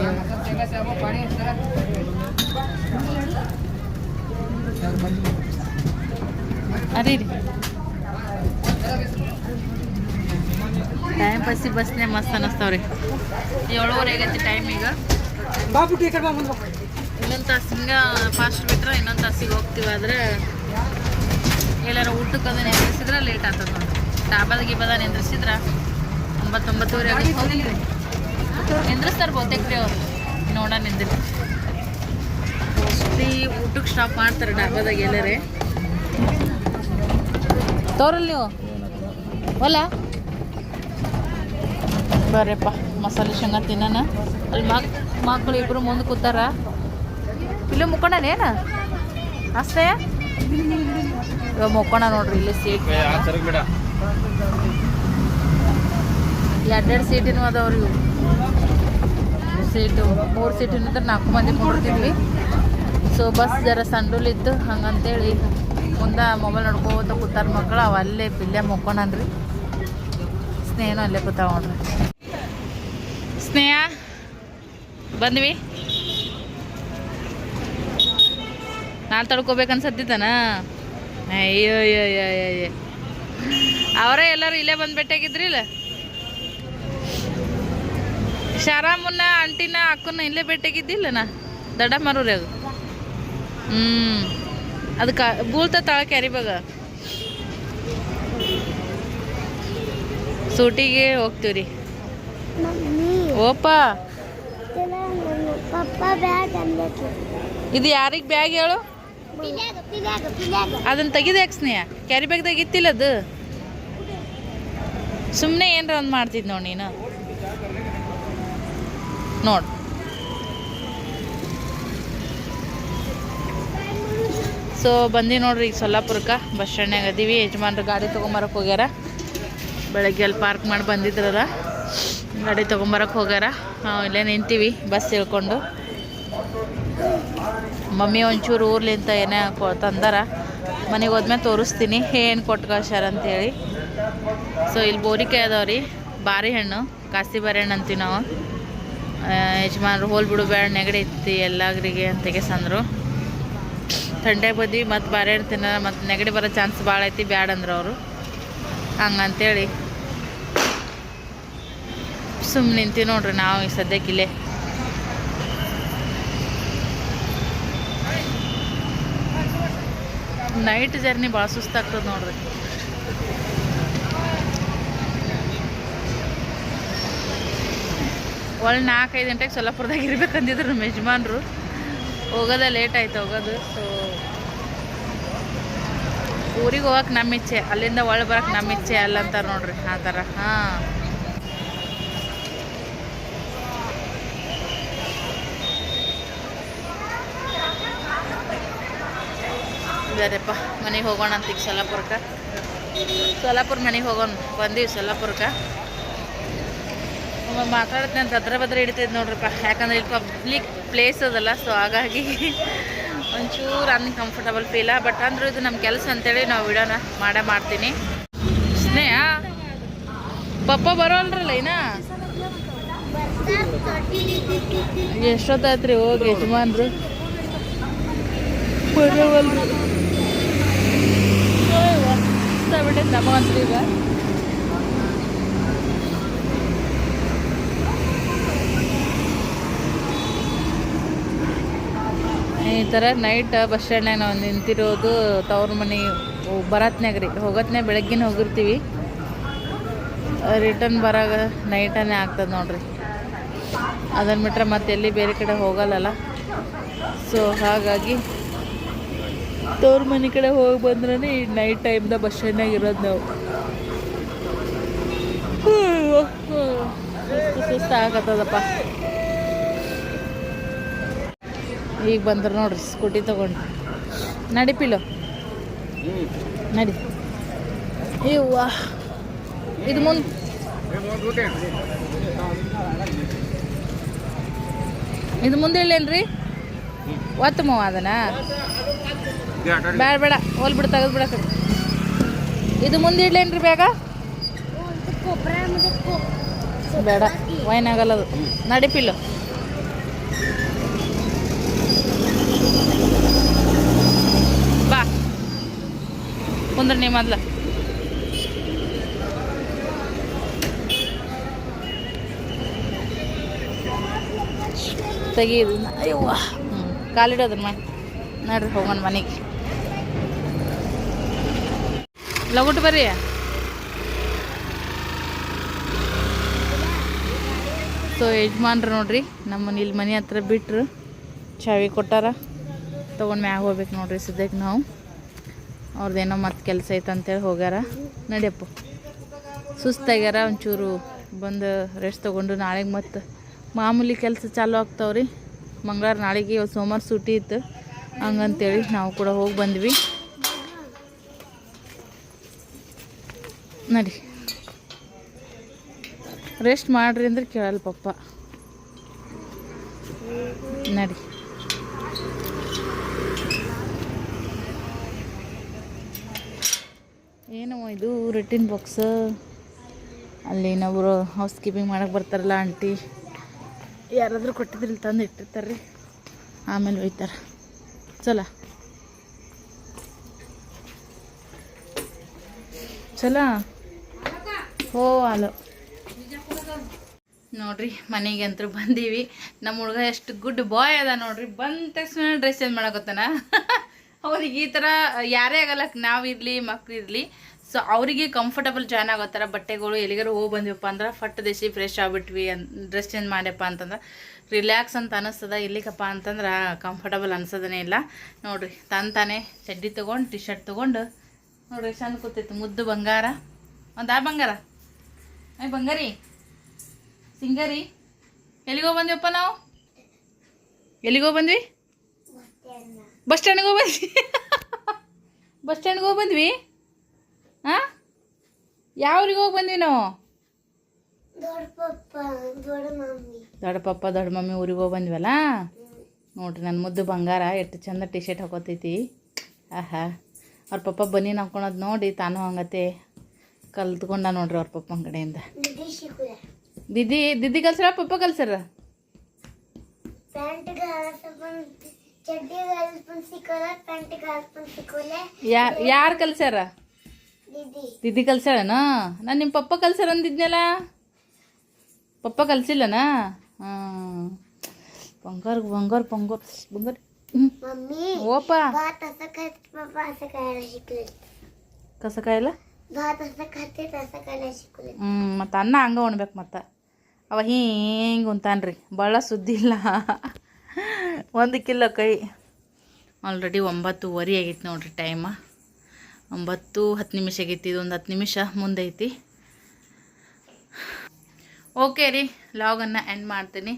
ಅದೇ ರೀ. ಟೈಮ್ ಬಸ್ಸಿ ಬಸ್ನೇ ಮಸ್ತ್ ಅನ್ನಿಸ್ತಾವ್ರಿ ಏಳುವರೆ ಆಗೈತಿ ಟೈಮ್ ಈಗ. ಇನ್ನೊಂದು ತಾಸು ಹಿಂಗೆ ಫಾಸ್ಟ್ ಬಿಟ್ರೆ ಇನ್ನೊಂದು ತಾಸಿಗೆ ಹೋಗ್ತೀವಿ ಆದ್ರೆ ಎಲ್ಲಾರ ಊಟಕ್ಕೆ ಅದನ್ನ ನಿಂದ್ರಿಸಿದ್ರೆ ಲೇಟ್ ಆಗ್ತದೆ ನೋಡಿ ಡಾಬಾದ ಗಿಬಾದ ನಿಂದ್ರಿಸಿದ್ರೆ? ಒಂಬತ್ತೊಂಬತ್ತುವರೆ ನಿಂದ್ರಿಸ್ತಾರೆ ಬಹುತೇಕ ರೀ ಅವ್ರು? ನೋಡ ನಿಂದ್ರಿ. ಊಟಕ್ಕೆ ಸ್ಟಾಪ್ ಮಾಡ್ತಾರೆ ಡಾಬಾದಾಗ ಎಲ್ಲರೇ. ತೋರಲ್ ನೀವು? ಹೊಲ ಬರ್ರಿಪ್ಪ, ಮಸಾಲೆ ಶೇಂಗಾ ತಿನ್ನೋಣ. ಅಲ್ಲಿ ಮಕ್ ಮಕ್ಕಳು ಇಬ್ರು ಮುಂದೆ ಕೂತಾರ. ಇಲ್ಲೇ ಮುಕ್ಕೊಂಡನೇನ ಅಷ್ಟೇ ಇವಾಗ ನೋಡ್ರಿ, ಇಲ್ಲಿ ಸೀಟ್ ಎರಡೆರಡು ಸೀಟಿನೂ ಅದಾವ್ರಿ ಸೀಟು. ಮೂರು ಸೀಟಿನ ಇದ್ರೆ ನಾಲ್ಕು ಮಂದಿ ಕೊಡ್ತಿದ್ವಿ ಸೊ ಬಸ್ ಜರ ಸಂಡೂಲಿತ್ತು. ಹಂಗಂತೇಳಿ ಮುಂದೆ ಮೊಬೈಲ್ ನೋಡ್ಕೋತ ಕೂತಾರ ಮಕ್ಕಳು ಅವ ಅಲ್ಲೇ ಇಲ್ಲೇ ಮುಕ್ಕೊಂಡ್ರಿ ಸ್ನೇಹನೂ ಅಲ್ಲೇ ಕೂತಾವ ಸ್ನೇಹ, ಬಂದ್ವಿ. ನಾನು ತಡ್ಕೋಬೇಕನ್ಸತ್ತಿದ್ದಾನ ಅಯ್ಯೋ ಅಯ್ಯೋ ಅಯ್ಯೋ ಅವರೇ ಎಲ್ಲರೂ ಇಲ್ಲೇ ಬಂದು ಭೇಟಿಯಾಗಿದ್ರಿಲ್ಲ ಶಾರಾಮನ್ನ ಆಂಟಿನ ಅಕ್ಕನ ಇಲ್ಲೇ ಭೇಟಿಯಾಗಿದ್ದಿಲ್ಲ ನಾ ದಡ ಮರೂರಿ ಅದು ಹ್ಞೂ ಅದಕ್ಕೆ ಬೂಳ್ತ ತಾಳ ಕ್ಯಾರಿಬಾಗ ಸೂಟಿಗೆ ಹೋಗ್ತೀವಿ ರೀ ಓಪ. ಇದು ಯಾರಿಗೆ ಬ್ಯಾಗ್ ಹೇಳು? ಅದನ್ನ ತೆಗಿದ ಸ್ನೇಹ? ಕ್ಯಾರಿ ಬ್ಯಾಗ್ದಾಗ ಇತ್ತಿಲ್ಲ ಅದು? ಸುಮ್ಮನೆ ಏನರ ಒಂದು ಮಾಡ್ತಿದ್ ನೋಡಿ ನೀನು. ನೋಡು. ಸೊ ಬಂದಿ ನೋಡ್ರಿ ಈಗ ಸೊಲ್ಲಾಪುರಕ್ಕೆ. ಬಸ್ ಸ್ಟ್ಯಾಂಡ್ನಾಗ ಅದೀವಿ ಯಜಮಾನ್ರು ಗಾಡಿ ತೊಗೊಂಬರಕ್ಕೆ ಹೋಗ್ಯಾರ. ಬೆಳಗ್ಗೆ ಅಲ್ಲಿ ಪಾರ್ಕ್ ಮಾಡಿ ಬಂದಿದ್ರಲ್ಲ. ಗಾಡಿ ತೊಗೊಂಬರಕ್ಕೆ ಹೋಗ್ಯಾರ. ನಾವು ಇಲ್ಲೇ ನಿಂತೀವಿ, ಬಸ್ ಇಳ್ಕೊಂಡು. ಮಮ್ಮಿ ಒಂಚೂರು ಊರ್ಲಿಂತ ಏನೇ ತಂದಾರ. ಮನೆಗೆ ಹೋದ್ಮೇಲೆ ತೋರಿಸ್ತೀನಿ. ಏನು ಕೊಟ್ಟು ಕಳ್ಸ್ಯಾರ ಅಂತೇಳಿ. ಸೊ ಇಲ್ಲಿ ಬೋರಿಕೆ ಅದಾವ ರೀ ಬಾರಿ ಹಣ್ಣು. ಕಾಸಿ ಬಾರೆಹಣ್ಣು ಅಂತೀವಿ ನಾವು. ಯಜಮಾನ್ರು ಹೋಲ್ ಬಿಡು ಬೇಡ ನೆಗಡಿ ಇತ್ತು ಎಲ್ಲಾಗ್ರಿಗೆ ಅಂತ ಸಂದರು ಥಂಡೆ ಬದಿ, ಮತ್ತು ಬಾರೆಹಣ್ಣು ತಿನ್ನ ಮತ್ತು ನೆಗಡಿ ಬರೋ ಚಾನ್ಸ್ ಭಾಳ ಐತಿ, ಬ್ಯಾಡ ಅಂದ್ರೆ ಅವರು. ಹಂಗಂತೇಳಿ. ಸುಮ್ಮನೆ ನಿಂತೀವಿ ನೋಡ್ರಿ ನಾವು ಈಗ ಸದ್ಯಕ್ಕೆ ಇಲ್ಲೇ. ನೈಟ್ ಜರ್ನಿ ಭಾಳ ಸುಸ್ತಾಗ್ತದೆ ನೋಡ್ರಿ. ಒಳ್ಳೆ ನಾಲ್ಕೈದು ಗಂಟೆಗೆ ಸೊಲ್ಲಾಪುರದಾಗ ಇರ್ಬೇಕಂದಿದ್ರು ನಮ್ಮ ಯಜಮಾನ್ರು. ಹೋಗೋದ ಲೇಟ್ ಆಯ್ತು ಹೋಗೋದು ಸೊ ಊರಿಗೆ ಹೋಗಕ್ಕೆ ನಮ್ಮ ಇಚ್ಛೆ, ಅಲ್ಲಿಂದ ಒಳ್ಳೆ ಬರಕ್ಕೆ ನಮ್ಮ ಇಚ್ಛೆ ಅಲ್ಲ ಅಂತಾರೆ ನೋಡ್ರಿ, ಆ ಥರ. ಹಾಂ. ಬೇರೆಪ್ಪ ಮನೆಗೆ ಹೋಗೋಣ ಅಂತ ಈಗ ಸೊಲ್ಲಾಪುರಕ್ಕೆ ಸೊಲ್ಲಾಪುರ ಮನೆಗೆ ಹೋಗೋಣ, ಬಂದೀವಿ ಸೊಲ್ಲಾಪುರಕ್ಕೆ ಮಾತಾಡ್ತೀನಿ ಅಂತ ಹತ್ರ ಬದ್ರ ಹಿಡಿತೈತೆ ನೋಡ್ರಪ್ಪ. ಯಾಕಂದ್ರೆ ಇಲ್ಲಿ ಪಬ್ಲಿಕ್ ಪ್ಲೇಸ್ ಅದಲ್ಲ ಸೊ ಹಾಗಾಗಿ ಒಂಚೂರು ಅನ್ಕಂಫರ್ಟಬಲ್ ಫೀಲ ಬಟ್ ಅಂದ್ರೂ ಇದು ನಮ್ಮ ಕೆಲಸ ಅಂತೇಳಿ ನಾವು ವಿಡಿಯೋನ ಮಾಡೇ ಮಾಡ್ತೀನಿ. ಸ್ನೇಹ? ಪಪ್ಪ ಬರೋಲ್ರಲ್ಲ ಇನ್ನ? ಎಷ್ಟೊತ್ತಾಯ್ತ್ರಿ ಹೋಗಿ ಯಜಮಾನ್ರು? ಬರೋವಲ್ರಿ. ನಮಗಂತ್ರಿ ಈಗ. ಈ ಥರ ನೈಟ್ ಬಸ್ ಸ್ಟ್ಯಾಂಡ್ನಾಗ ನಾವು ನಿಂತಿರೋದು ತವ್ರ ಮನೆ ಬರತ್ನಾಗ ರೀ ಹೋಗತ್ನೇ ಬೆಳಗ್ಗಿನ ಹೋಗಿರ್ತೀವಿ. ರಿಟರ್ನ್ ಬರಾಗ ನೈಟನೇ ಆಗ್ತದೆ ನೋಡ್ರಿ. ಅದನ್ನು ಬಿಟ್ಟರೆ ಮತ್ತೆ ಎಲ್ಲಿ ಬೇರೆ ಕಡೆ ಹೋಗಲ್ಲಲ್ಲ. ಸೊ ಹಾಗಾಗಿ ತವ್ರ ಮನೆ ಕಡೆ ಹೋಗಿ ಬಂದ್ರೆ ಈ ನೈಟ್ ಟೈಮ್ದಾಗ ಬಸ್ ಸ್ಟ್ಯಾಂಡ್ನಾಗ ಇರೋದು ನಾವು. ಸುಸ್ತು ಸುಸ್ತು ಆಗತ್ತದಪ್ಪ. ಈಗ ಬಂದ್ರು ನೋಡ್ರಿ, ಸ್ಕೂಟಿ ತಗೊಂಡು. ನಡಿಪಿಲ್ಲ ನಡಿ. ಇವ್ವ. ಇದು ಮುಂದೆ ಇದು ಮುಂದೆ ಇಲ್ಲೇನ್ರಿ? ಒತ್ತು ಅದನ್ನ. ಅದನ ಬೇಡ ಬೇಡ, ಹೋಲ್ ಬಿಡು, ತೆಗೆದು ಇದು ಮುಂದೆ ಇಡ್ಲೇನ್ರಿ ಬೇಗ? ಬೇಡ, ವೈನ್ ಆಗಲ್ಲ ಅದು. ನಡಿಪಿಲ್ಲು ಕುಂದ್ರ ನೀ ಮೊದ್ಲು. ತೆಗೀದು ಅಯ್ಯವ್ವ. ಹ್ಞೂ ಕಾಲಿಡೋದ್ರ ಮೈ ನೋಡ್ರಿ ಹೋಗೋಣ ಮನೆಗೆ. ಲಗುಟ್ ಬರ್ರಿ? ಸೊ ಯಜಮಾನ್ರು ನೋಡ್ರಿ ನಮ್ಮನ್ನ ಇಲ್ಲಿ ಮನೆ ಹತ್ರ ಬಿಟ್ಟರು ಚಾವಿ ಕೊಟ್ಟಾರ. ತೊಗೊಂಡು ಮ್ಯಾಗ ಹೋಗ್ಬೇಕು ನೋಡ್ರಿ ಸದ್ಯಕ್ಕೆ ನಾವು. ಅವ್ರದ್ದೇನೋ ಮತ್ತೆ ಕೆಲಸ ಐತೆ ಅಂತೇಳಿ ಹೋಗ್ಯಾರ ನಡಿಯಪ್ಪ ಸುಸ್ತಾಗ್ಯಾರ, ಒಂಚೂರು ಬಂದು ರೆಸ್ಟ್ ತೊಗೊಂಡು ನಾಳೆಗೆ ಮತ್ತೆ ಮಾಮೂಲಿ ಕೆಲಸ ಚಾಲು ಆಗ್ತಾವ್ರಿ. ಮಂಗಳವಾರ ನಾಳೆಗೆ ಇವತ್ತು ಸೋಮವಾರ ಸೂಟಿ ಇತ್ತು. ಹಂಗಂತೇಳಿ ನಾವು ಕೂಡ ಹೋಗಿ ಬಂದ್ವಿ. ನಡಿ. ರೆಸ್ಟ್ ಮಾಡ್ರಿ ಅಂದ್ರೆ ಕೇಳಲ್ಲ ಪಪ್ಪ ನಡಿ. ಏನು ಇದು ರಿಟಿನ್ ಬಾಕ್ಸ್ ಅಲ್ಲಿ ಇನ್ನೊಬ್ರು ಹೌಸ್ ಕೀಪಿಂಗ್ ಮಾಡಕ್ಕೆ ಬರ್ತಾರಲ್ಲ ಆಂಟಿ ಯಾರಾದರೂ ಕೊಟ್ಟಿದ್ರಿಲ್ಲ ತಂದು ಇಟ್ಟಿರ್ತಾರೆ ರೀ ಆಮೇಲೆ ಒಯ್ತಾರೆ. ಚಲ. ಚಲ? ಓ, ಅಲೋ. ನೋಡ್ರಿ ಮನೆಗೆ ಅಂತೂ ಬಂದೀವಿ. ನಮ್ಮ ಹುಡುಗ ಎಷ್ಟು ಗುಡ್ ಬಾಯ್ ಅದ ನೋಡ್ರಿ. ಬಂದ ತಕ್ಷಣ ಡ್ರೆಸ್ ಚೇಂಜ್ ಮಾಡಕತ್ತಾನ ಅವ್ರಿಗೆ ಈ ಥರ ಯಾರೇ ಆಗಲ್ಲ. ನಾವಿರಲಿ ಮಕ್ಳು ಇರಲಿ ಸೊ ಅವರಿಗೆ ಕಂಫರ್ಟಬಲ್ ಜಾಯ್ನ್ ಆಗೋ ಥರ ಬಟ್ಟೆಗಳು ಎಲ್ಲಿಗಾರು ಹೋಗಿ ಬಂದಿವಪ್ಪ ಅಂದ್ರೆ ಫಟ್ ದೇಶಿ ಫ್ರೆಶ್ ಆಗ್ಬಿಟ್ವಿ ಅನ್ ಡ್ರೆಸ್ ಚೇಂಜ್ ಮಾಡ್ಯಪ್ಪ ಅಂತಂದ್ರೆ ರಿಲ್ಯಾಕ್ಸ್ ಅಂತ ಅನಿಸ್ತದ. ಇಲ್ಲಿಗಪ್ಪ ಅಂತಂದ್ರೆ ಕಂಫರ್ಟಬಲ್ ಅನ್ಸೋದನೇ ಇಲ್ಲ. ನೋಡ್ರಿ ತಾನು ತಾನೇ ಚಡ್ಡಿ ತೊಗೊಂಡು ಟಿ ಶರ್ಟ್ ತೊಗೊಂಡು ನೋಡ್ರಿ ಚಂದ ಕೂತೈತಿ ಮುದ್ದು ಬಂಗಾರ. ಒಂದು ಆ ಬಂಗಾರ. ಐ ಬಂಗಾರಿ ಸಿಂಗರಿ ಎಲ್ಲಿಗೋ ಬಂದ್ವಪ್ಪ ನಾವು? ಎಲ್ಲಿಗೋ ಬಂದ್ವಿ? ಬಸ್ ಸ್ಟ್ಯಾಂಡ್ಗೆ ಹೋಗಿ ಬಂದ್ವಿ? ಬಸ್ ಸ್ಟ್ಯಾಂಡ್ಗೆ ಹೋಗಿ ಬಂದ್ವಿ? ಹಾಂ ಯಾವ ಊರಿಗೆ ಹೋಗಿ ಬಂದ್ವಿ ನಾವು? ದೊಡ್ಡ ಪಪ್ಪ ದೊಡ್ಡ ಮಮ್ಮಿ ಪಪ್ಪ ಊರಿಗೆ ಹೋಗಿ ಬಂದ್ವಲ್ಲ? ನೋಡ್ರಿ ನನ್ನ ಮುದ್ದು ಬಂಗಾರ ಎಷ್ಟು ಚಂದ ಟಿ ಶರ್ಟ್ ಹಾಕೋತೈತಿ. ಆಹಾ ಅವ್ರ ಪಪ್ಪ ಬನ್ನಿ ಹಾಕೊಳೋದು ನೋಡಿ ತಾನು ಹಂಗತೆ ಕಲ್ತ್ಕೊಂಡ ನೋಡ್ರಿ ಅವ್ರ ಪಪ್ಪನ ಕಡೆಯಿಂದ ದಿದಿ ದಿದಿ ಕಲ್ಸರ ಪಪ್ಪ ಕಲ್ಸರ? ಯಾರು ಕಲ್ಸ್ಯಾರ? ದಿದಿ. ಕಲ್ಸಾಳನ ನಾನು ನಿಮ್ಮ ಪಪ್ಪ ಕಲ್ಸಾರ ಅಂದಿದ್ನಲ್ಲ? ಪಪ್ಪ ಕಲ್ಸಿಲ್ಲನ? ಬಂಗಾರ ಬಂಗಾರ ಬಂಗಾರ ಬಂಗಾರ. ಓಪ. ಕಸ ಕಾಯಿಲ್ಲ ಹ್ಞೂ ಮತ್ತು ಅನ್ನ ಹಂಗೆ ಉಣ್ಬೇಕು ಮತ್ತು. ಅವ ಹಿಂಗೆ ಉಂತಾನ್ರಿ ಭಾಳ ಸುದ್ದಿಲ್ಲ ಒಂದು ಕಿಲೋ ಕೈ. ಆಲ್ರೆಡಿ ಒಂಬತ್ತುವರೆ ಆಗೈತೆ ನೋಡ್ರಿ ಟೈಮ ಒಂಬತ್ತು ಹತ್ತು ನಿಮಿಷ ಆಗೈತಿ ಇದೊಂದು ಹತ್ತು ನಿಮಿಷ ಮುಂದೆ ಐತಿ. ಓಕೆ ರೀ ಲಾಗನ್ನು ಎಂಡ್ ಮಾಡ್ತೀನಿ.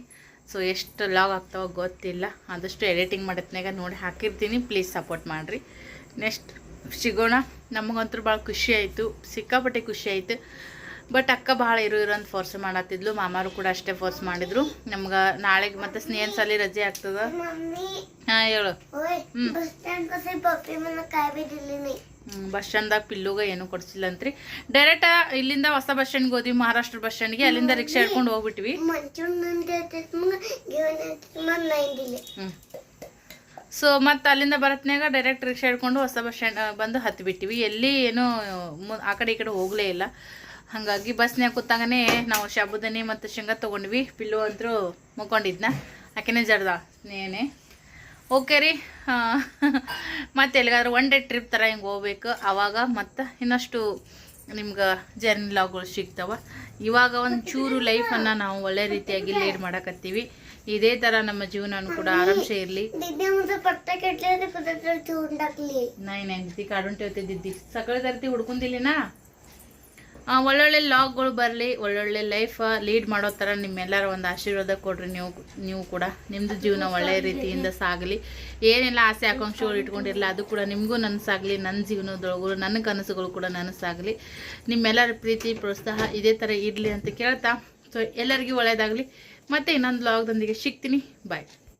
ಸೊ ಎಷ್ಟು ಲಾಗ್ ಆಗ್ತಾವೋ ಗೊತ್ತಿಲ್ಲ. ಆದಷ್ಟು ಎಡಿಟಿಂಗ್ ಮಾಡತ್ನಾಗ ನೋಡಿ ಹಾಕಿರ್ತೀನಿ. ಪ್ಲೀಸ್ ಸಪೋರ್ಟ್ ಮಾಡಿರಿ. ನೆಕ್ಸ್ಟ್ ಸಿಗೋಣ. ನಮಗಂತೂ ಭಾಳ ಖುಷಿ ಆಯಿತು. ಸಿಕ್ಕಾಪಟ್ಟೆ ಖುಷಿ ಆಯಿತು. ಬಟ್ ಅಕ್ಕ ಭಾಳ ಇರೋ ಇರೋ ಫೋರ್ಸ್ ಮಾಡತ್ತಿದ್ಲು. ಮಾಮಾರು ಕೂಡ ಅಷ್ಟೇ ಫೋರ್ಸ್ ಮಾಡಿದ್ರು. ನಮ್ಗೆ ನಾಳೆಗೆ ಮತ್ತೆ ಸ್ನೇಹನ್ ಸಲ ರಜೆ ಆಗ್ತದ? ಹಾಂ ಹೇಳು. ಹ್ಞೂ ಬಸ್ ಸ್ಟ್ಯಾಂಡ್ದಾಗ ಪಿಲ್ಲುಗ ಏನು ಕೊಡ್ಸಿಲ್ಲ ಅಂತ್ರಿ ಡೈರೆಕ್ಟ್ ಇಲ್ಲಿಂದ ಹೊಸ ಬಸ್ ಸ್ಟ್ಯಾಂಡ್ಗೆ ಹೋದ್ವಿ ಮಹಾರಾಷ್ಟ್ರ ಬಸ್ ಸ್ಟ್ಯಾಂಡ್ಗೆ. ಅಲ್ಲಿಂದ ರಿಕ್ಷಾ ಹಿಡ್ಕೊಂಡು ಹೋಗ್ಬಿಟ್ವಿ. ಸೊ ಮತ್ತೆ ಅಲ್ಲಿಂದ ಬರತ್ನಾಗ ಡೈರೆಕ್ಟ್ ರಿಕ್ಷಾ ಹಿಡ್ಕೊಂಡು ಹೊಸ ಬಸ್ ಸ್ಟ್ಯಾಂಡ್ ಬಂದು ಹತ್ತಿಬಿಟ್ಟಿವಿ ಎಲ್ಲಿ ಏನು ಆ ಕಡೆ ಈ ಕಡೆ ಹೋಗಲೇ ಇಲ್ಲ. ಹಾಗಾಗಿ ಬಸ್ನ್ಯಾಗ ಕೂತಾಗನೇ ನಾವು ಶಾಬುದನಿ ಮತ್ತು ಶೇಂಗಾ ತೊಗೊಂಡ್ವಿ. ಪಿಲ್ಲು ಅಂತರೂ ಮುಕ್ಕೊಂಡಿದ್ನ. ಆಕೆನೇ ಜರ್ದ ನೇನೆ. ಓಕೆ ರೀ. ಮತ್ತೆ ಎಲ್ಲಿಗಾದ್ರೂ ಒನ್ ಡೇ ಟ್ರಿಪ್ ಥರ ಹಿಂಗೆ ಹೋಗ್ಬೇಕು? ಆವಾಗ ಮತ್ತು ಇನ್ನಷ್ಟು ನಿಮ್ಗೆ ಜರ್ನಿ ಲಾಗ್ಗಳು ಸಿಗ್ತಾವ. ಇವಾಗ ಒಂದು ಚೂರು ಲೈಫನ್ನು ನಾವು ಒಳ್ಳೆ ರೀತಿಯಾಗಿ ಲೀಡ್ ಮಾಡಕತ್ತೀವಿ. ಇದೇ ಥರ ನಮ್ಮ ಜೀವನ ಕೂಡ ಆರಾಮ್ಸೆ ಇರಲಿ. ನೈ ನೈ ದಿದ್ದಿ ಕಾಡುಂಟಿ ಹೋಗ್ತಿದ್ದಿ ಸಕಳ ತರ್ತಿ ಹುಡ್ಕೊಂಡಿಲ್ಲಿನಾ ಒಳ್ಳೊಳ್ಳೆ ಲಾಗ್ಗಳು ಬರಲಿ ಒಳ್ಳೊಳ್ಳೆ ಲೈಫ್ ಲೀಡ್ ಮಾಡೋ ಥರ ನಿಮ್ಮೆಲ್ಲರ ಒಂದು ಆಶೀರ್ವಾದ ಕೊಡ್ರಿ ನೀವು ನೀವು ಕೂಡ. ನಿಮ್ಮದು ಜೀವನ ಒಳ್ಳೆಯ ರೀತಿಯಿಂದ ಸಾಗಲಿ. ಏನೆಲ್ಲ ಆಸೆ ಆಕಾಂಕ್ಷೆಗಳು ಇಟ್ಕೊಂಡಿರಲ್ಲ ಅದು ಕೂಡ ನಿಮಗೂ ನನಸಾಗಲಿ ನನ್ನ ಜೀವನದೊಳಗೂ ನನ್ನ ಕನಸುಗಳು ಕೂಡ ನನಸಾಗಲಿ. ನಿಮ್ಮೆಲ್ಲರ ಪ್ರೀತಿ ಪ್ರೋತ್ಸಾಹ ಇದೇ ಥರ ಇರಲಿ ಅಂತ ಕೇಳ್ತಾ. ಸೊ ಎಲ್ಲರಿಗೂ ಒಳ್ಳೆಯದಾಗಲಿ ಮತ್ತೆ ಇನ್ನೊಂದು ಲಾಗ್ದೊಂದಿಗೆ ಸಿಗ್ತೀನಿ. ಬಾಯ್